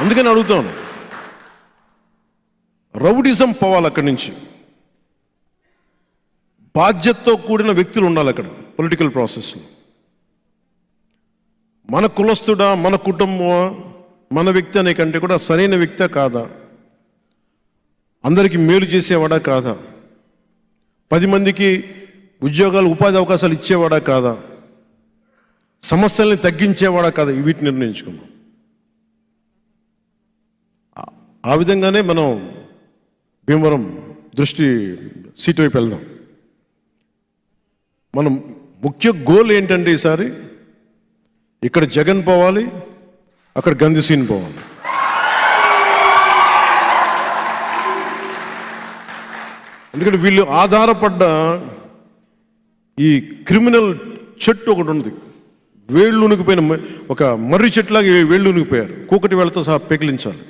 అందుకని అడుగుతాను రౌడిజం పోవాలి అక్కడి నుంచి. బాధ్యతతో కూడిన వ్యక్తులు ఉండాలి అక్కడ పొలిటికల్ ప్రాసెస్లో మన కులస్తుడా మన కుటుంబమా మన వ్యక్తి అనే కంటే కూడా సరైన వ్యక్తి కాదా? అందరికీ మేలు చేసేవాడా కాదా? పది మందికి ఉద్యోగాలు ఉపాధి అవకాశాలు ఇచ్చేవాడా కాదా? సమస్యల్ని తగ్గించేవాడా కాదా? వీటిని నిర్ణయించుకున్నాం ఆ- విధంగానే మనం భీమవరం దృష్టి సీటు వైపు వెళ్దాం. మనం ముఖ్య గోల్ ఏంటంటే ఈసారి? ఇక్కడ జగన్ పోవాలి అక్కడ గంధిసీన్ పోవాలి. ఎందుకంటే వీళ్ళు ఆధారపడ్డ ఈ క్రిమినల్ చెట్టు ఒకటి ఉంది వేళ్ళు ఉనికిపోయిన ఒక మర్రి చెట్టులాగా వేళ్ళు ఉనికిపోయారు. కూకటి వేళ్ళతో సహా పెకిలించాలి.